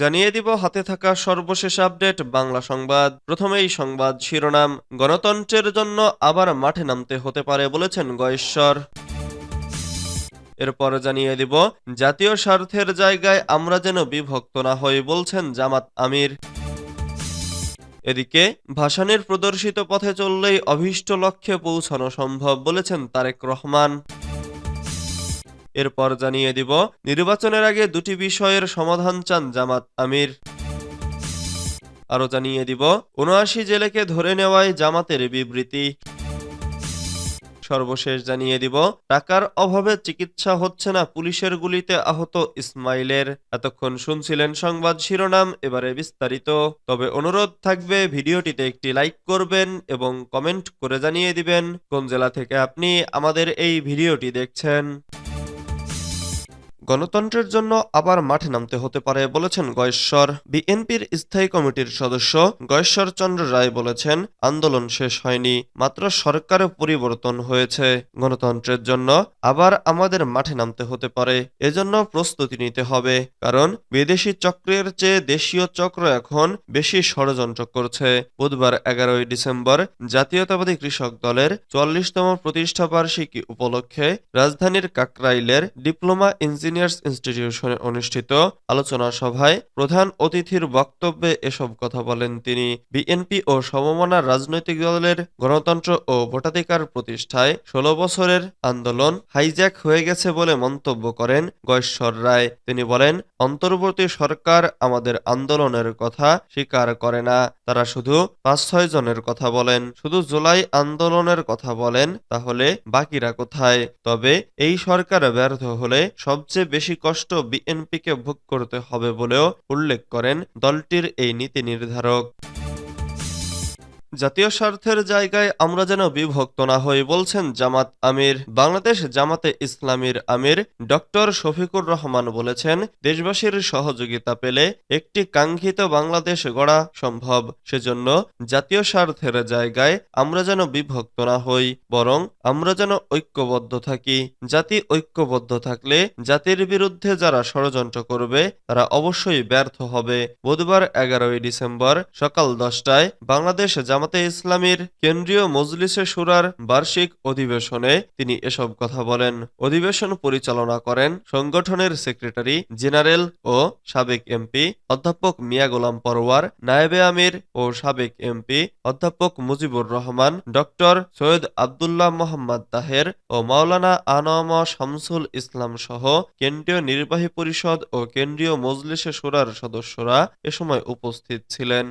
জানিয়ে দিব হাতে থাকা সর্বশেষ আপডেট, বাংলা সংবাদ। প্রথমেই সংবাদ শিরোনাম, গণতন্ত্রের জন্য আবার মাঠে নামতে হতে পারে বলেছেন গয়েশ্বর। এরপর জানিয়ে দিব, জাতীয় স্বার্থের জায়গায় আমরা যেন বিভক্ত না হই বলছেন জামাত আমির। এদিকে, ভাসানের প্রদর্শিত পথে চললেই অভীষ্ট লক্ষ্যে পৌঁছানো সম্ভব বলেছেন তারেক রহমান। এরপর জানিয়ে দিব, নির্বাচনের আগে দুটি বিষয়ের সমাধান চান জামাত আমির। আরও জানিয়ে দিব উনআশি জেলেকে ধরে নেওয়ায় জামাতের বিবৃতি। সর্বশেষ জানিয়ে দিব, টাকার অভাবে চিকিৎসা হচ্ছে না পুলিশের গুলিতে আহত ইসমাইলের। এতক্ষণ শুনছিলেন সংবাদ শিরোনাম, এবারে বিস্তারিত। তবে অনুরোধ থাকবে, ভিডিওটিতে একটি লাইক করবেন এবং কমেন্ট করে জানিয়ে দিবেন, কোন জেলা থেকে আপনি আমাদের এই ভিডিওটি দেখছেন। গণতন্ত্রের জন্য আবার মাঠে নামতে হতে পারে বলেছেন গয়েশ্বর। বিএনপির স্থায়ী কমিটির সদস্য গয়েশ্বর চন্দ্র রায় বলেছেন, আন্দোলন শেষ হয়নি, মাত্র সরকারে পরিবর্তন হয়েছে। গণতন্ত্রের জন্য আবার আমাদের মাঠে নামতে হতে পারে, এজন্য প্রস্তুতি নিতে হবে, কারণ বিদেশি চক্রের চেয়ে দেশীয় চক্র এখন বেশি ষড়যন্ত্র করছে। বুধবার এগারোই ডিসেম্বর জাতীয়তাবাদী কৃষক দলের চুয়াল্লিশতম প্রতিষ্ঠাবার্ষিকী উপলক্ষে রাজধানীর কাকরাইলের ডিপ্লোমা ইঞ্জিনিয়ার্স ইনস্টিটিউশনে অনুষ্ঠিত আলোচনা সভায় প্রধান অতিথির বক্তব্যে এসব কথা বলেন তিনি। বিএনপি ও সমমনা রাজনৈতিক দলের গণতন্ত্র ও ভোটাধিকার প্রতিষ্ঠায় ষোলো বছরের আন্দোলন হাইজ্যাক হয়ে গেছে বলে মন্তব্য করেন গয়েশ্বর রায়। তিনি বলেন, অন্তর্বর্তী সরকার আমাদের আন্দোলনের কথা স্বীকার করে না। তারা শুধু পাঁচ ছয় জনের কথা বলেন। শুধু জুলাই আন্দোলনের কথা বলেন, তাহলে বাকিরা কোথায়? তবে এই সরকার ব্যর্থ হলে সবচেয়ে বেশি কষ্ট বিএনপিকে ভোগ করতে হবে বলেও উল্লেখ করেন দলটির এই নীতি নির্ধারক। জাতীয় স্বার্থের জায়গায় আমরা যেন বিভক্ত না হই বলছেন জামাত আমির। বাংলাদেশ জামাতে ইসলামীর আমির ডক্টর শফিকুর রহমান বলেছেন, দেশবাসীর সহযোগিতা পেলে একটি কাঙ্ক্ষিত বাংলাদেশ গড়া সম্ভব। সেজন্য জাতীয় স্বার্থের জায়গায় আমরা যেন বিভক্ত না হই, বরং আমরা যেন ঐক্যবদ্ধ থাকি। জাতি ঐক্যবদ্ধ থাকলে জাতির বিরুদ্ধে যারা ষড়যন্ত্র করবে, তারা অবশ্যই ব্যর্থ হবে। বুধবার এগারোই ডিসেম্বর সকাল দশটায় বাংলাদেশ জামাতে ইসলামীর কেন্দ্রীয় মজলিসে সুরার বার্ষিক অধিবেশনে তিনি এসব কথা বলেন। অধিবেশন পরিচালনা করেন সংগঠনের সেক্রেটারি জেনারেল ও সাবেক এমপি অধ্যাপক মিয়া গোলাম পরওয়ার, নায়েবে আমির ও সাবেক এমপি অধ্যাপক মুজিবুর রহমান, ডক্টর সৈয়দ আবদুল্লাহ মোহাম্মদ তাহের ও মাওলানা আনম শামসুল ইসলাম সহ কেন্দ্রীয় নির্বাহী পরিষদ ও কেন্দ্রীয় মজলিসে সুরার সদস্যরা এ সময় উপস্থিত ছিলেন।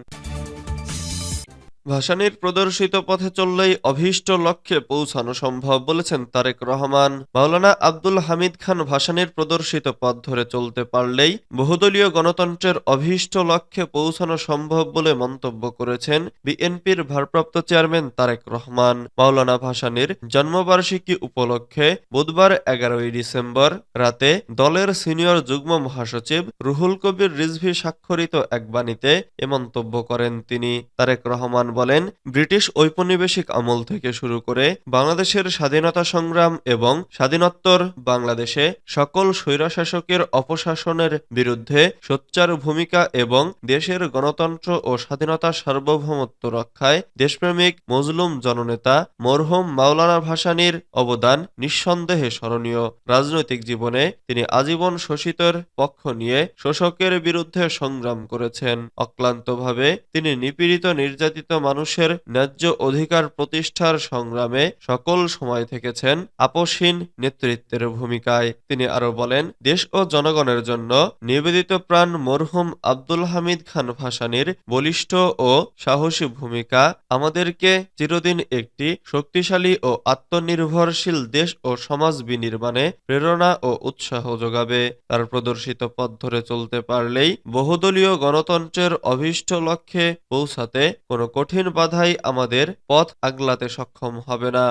ভাসানির প্রদর্শিত পথে চললেই অভীষ্ট লক্ষ্যে পৌঁছানো সম্ভব বলেছেন তারেক রহমান। মাওলানা আব্দুল হামিদ খান ভাসানির প্রদর্শিত পথ ধরে চলতে পারলেই বহুদলীয় গণতন্ত্রের অভীষ্ট লক্ষ্যে পৌঁছানো সম্ভব বলে মন্তব্য করেছেন বিএনপির ভারপ্রাপ্ত চেয়ারম্যান তারেক রহমান। মাওলানা ভাসানির জন্মবার্ষিকী উপলক্ষে বুধবার এগারোই ডিসেম্বর রাতে দলের সিনিয়র যুগ্ম মহাসচিব রুহুল কবির রিজভি স্বাক্ষরিত এক বাণীতে এ মন্তব্য করেন তিনি। তারেক রহমান বলেন, ব্রিটিশ ঔপনিবেশিক আমল থেকে শুরু করে বাংলাদেশের স্বাধীনতা সংগ্রাম এবং স্বাধীনোত্তর বাংলাদেশে সকল স্বৈরশাসকের অপশাসনের বিরুদ্ধে সোচ্চার ভূমিকা এবং দেশের গণতন্ত্র ও স্বাধীনতা সার্বভৌমত্ব রক্ষায় দেশপ্রেমিক মজলুম জননেতা মরহুম মাওলানা ভাসানীর অবদান নিঃসন্দেহে স্মরণীয়। রাজনৈতিক জীবনে তিনি আজীবন শোষিতের পক্ষ নিয়ে শোষকের বিরুদ্ধে সংগ্রাম করেছেন। অক্লান্তভাবে তিনি নিপীড়িত, নির্যাতিত মানুষের ন্যায্য অধিকার প্রতিষ্ঠার সংগ্রামে সকল সময় থেকেছেন আপসহীন নেতৃত্বের ভূমিকায়। তিনি আরও বলেন, দেশ ও জনগণের জন্য নিবেদিত প্রাণ মরহুম আব্দুল হামিদ খান ভাসানীর বলিষ্ঠ ও সাহসী ভূমিকা। আমাদেরকে চিরদিন একটি শক্তিশালী ও আত্মনির্ভরশীল দেশ ও সমাজ বিনির্মাণে প্রেরণা ও উৎসাহ যোগাবে। তার প্রদর্শিত পথ ধরে চলতে পারলেই বহুদলীয় গণতন্ত্রের অভীষ্ট লক্ষ্যে পৌঁছাতে কোনো কঠিন বাধাই আমাদের পথ আগলাতে সক্ষম হবে না।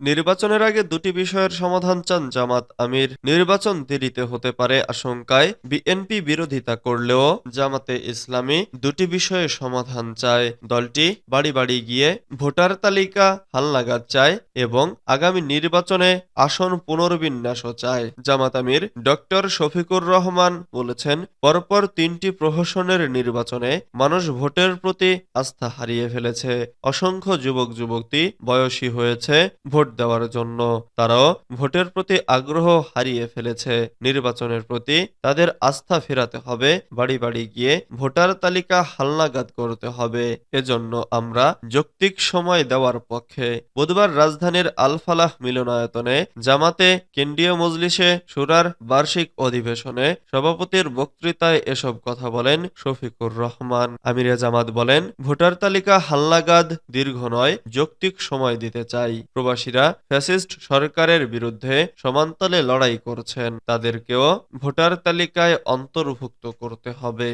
নির্বাচনের আগে দুটি বিষয়ের সমাধান চান জামাত আমির। নির্বাচন দেরিতে হতে পারে আশঙ্কায় বিএনপি বিরোধিতা করলেও জামাতে ইসলামী দুটি বিষয়ে সমাধান চায়। দলটি বাড়ি বাড়ি গিয়ে ভোটার তালিকা, হালনাগাদ চায় এবং আগামী নির্বাচনে আসন পুনর্বিন্যাসও চায়। জামাত আমির ডক্টর শফিকুর রহমান বলেছেন, পরপর তিনটি প্রহসনের নির্বাচনে মানুষ ভোটের প্রতি আস্থা হারিয়ে ফেলেছে। অসংখ্য যুবক যুবতী বয়সী হয়েছে, ভোট দেওয়ার জন্য তারাও ভোটের প্রতি আগ্রহ হারিয়ে ফেলেছে। নির্বাচনের প্রতি তাদের আস্থা ফেরাতে হবে, বাড়ি বাড়ি গিয়ে ভোটার তালিকা হালনাগাদ করতে হবে। এজন্য আমরা যৌক্তিক সময় দেওয়ার পক্ষে বুধবার রাজধানীর আলফালাহ মিলনায়তনে জামাতে কেন্দ্রীয় মজলিসে সুরার বার্ষিক অধিবেশনে সভাপতির বক্তৃতায় এসব কথা বলেন শফিকুর রহমান। আমিরে জামাত বলেন, ভোটার তালিকা হালনাগাদ দীর্ঘ নয়, যৌক্তিক সময় দিতে চাই। প্রবাসীরা ফ্যাসিস্ট সরকারের বিরুদ্ধে সমান্তলে লড়াই করছেন। তাদেরকেও ভোটার তালিকায় অন্তর্ভুক্ত করতে হবে।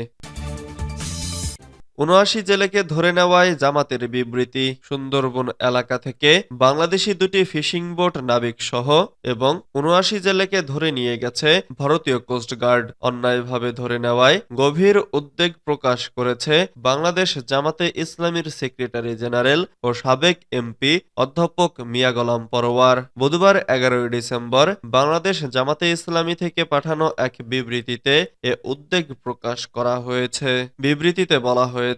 উনআশি জেলেকে ধরে নেওয়ায় জামাতের বিবৃতি। সুন্দরবন এলাকা থেকে বাংলাদেশি দুটি ফিশিং বোট নাবিক সহ এবং উনআশি জেলেকে ধরে নিয়ে গেছে ভারতীয় কোস্টগার্ড অন্যায়ভাবে ধরে নেওয়ায় গভীর উদ্বেগ প্রকাশ করেছে বাংলাদেশ জামাতে ইসলামীর সেক্রেটারি জেনারেল ও সাবেক এমপি অধ্যাপক মিয়া গোলাম পরোয়ার বুধবার এগারোই ডিসেম্বর বাংলাদেশ জামাতে ইসলামী থেকে পাঠানো এক বিবৃতিতে এ উদ্বেগ প্রকাশ করা হয়েছে। বিবৃতিতে বলা হয়েছে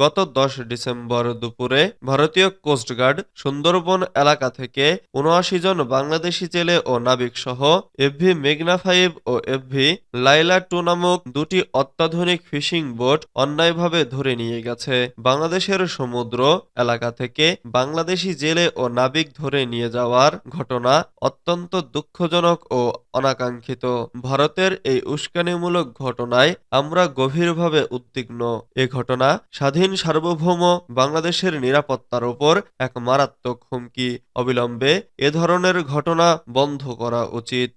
গত দশ ডিসেম্বর দুপুরে ভারতীয় কোস্টগার্ড সুন্দরবন এলাকা থেকে উনআশি জন বাংলাদেশি জেলে ও নাবিক সহ এফভি মেঘনা ফাইভ ও এফভি লাইলা টু নামক দুটি অত্যাধুনিক ফিশিং বোট অন্যায়ভাবে ধরে নিয়ে গেছে। বাংলাদেশের সমুদ্র এলাকা থেকে বাংলাদেশি জেলে ও নাবিক ধরে নিয়ে যাওয়ার ঘটনা অত্যন্ত দুঃখজনক ও অনাকাঙ্ক্ষিত। ভারতের এই উস্কানিমূলক ঘটনায় আমরা গভীরভাবে উদ্বিগ্ন। এ ঘটনা স্বাধীন সার্বভৌম বাংলাদেশের নিরাপত্তার ওপর এক মারাত্মক হুমকি অবিলম্বে এ ধরনের ঘটনা বন্ধ করা উচিত।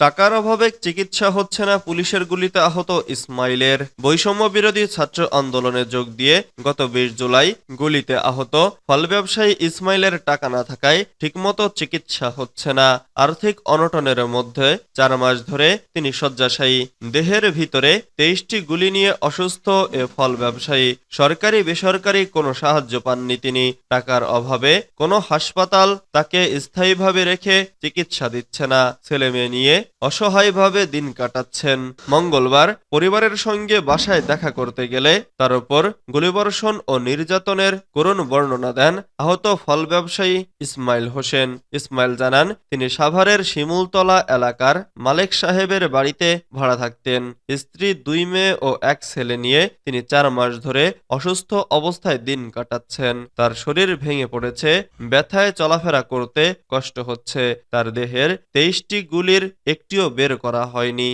টাকার অভাবে চিকিৎসা হচ্ছে না পুলিশের গুলিতে আহত ইসমাইলের। বৈষম্য বিরোধী ছাত্র আন্দোলনে যোগ দিয়ে গত বিশ জুলাই গুলিতে আহত ফল ব্যবসায়ী ইসমাইলের টাকা না থাকায় ঠিকমতো চিকিৎসা হচ্ছে না। আর্থিক অনটনের মধ্যে চার মাস ধরে তিনি শয্যাশায়ী। দেহের ভিতরে তেইশটি গুলি নিয়ে অসুস্থ এ ফল ব্যবসায়ী। সরকারি বেসরকারি কোনো সাহায্য পাননি তিনি। টাকার অভাবে কোনো হাসপাতাল তাকে স্থায়ীভাবে রেখে চিকিৎসা দিচ্ছে না। ছেলে মেয়ে নিয়ে অসহায়ভাবে দিন কাটাচ্ছেন। মঙ্গলবার পরিবারের সঙ্গে বাসায় দেখা করতে গেলে তার উপর গুলিবর্ষণ ও নির্যাতনের করুণ বর্ণনা দেন আহত ফল ব্যবসায়ী ইসমাইল হোসেন। ইসমাইল জানান, তিনি সাভারের শিমুলতলা এলাকার মালেক সাহেবের বাড়িতে ভাড়া থাকতেন। স্ত্রী দুই মেয়ে ও এক ছেলে নিয়ে তিনি চার মাস ধরে অসুস্থ অবস্থায় দিন কাটাচ্ছেন। তার শরীর ভেঙে পড়েছে, ব্যথায় চলাফেরা করতে কষ্ট হচ্ছে। তার দেহের তেইশটি গুলির একটিও বের করা হয়নি।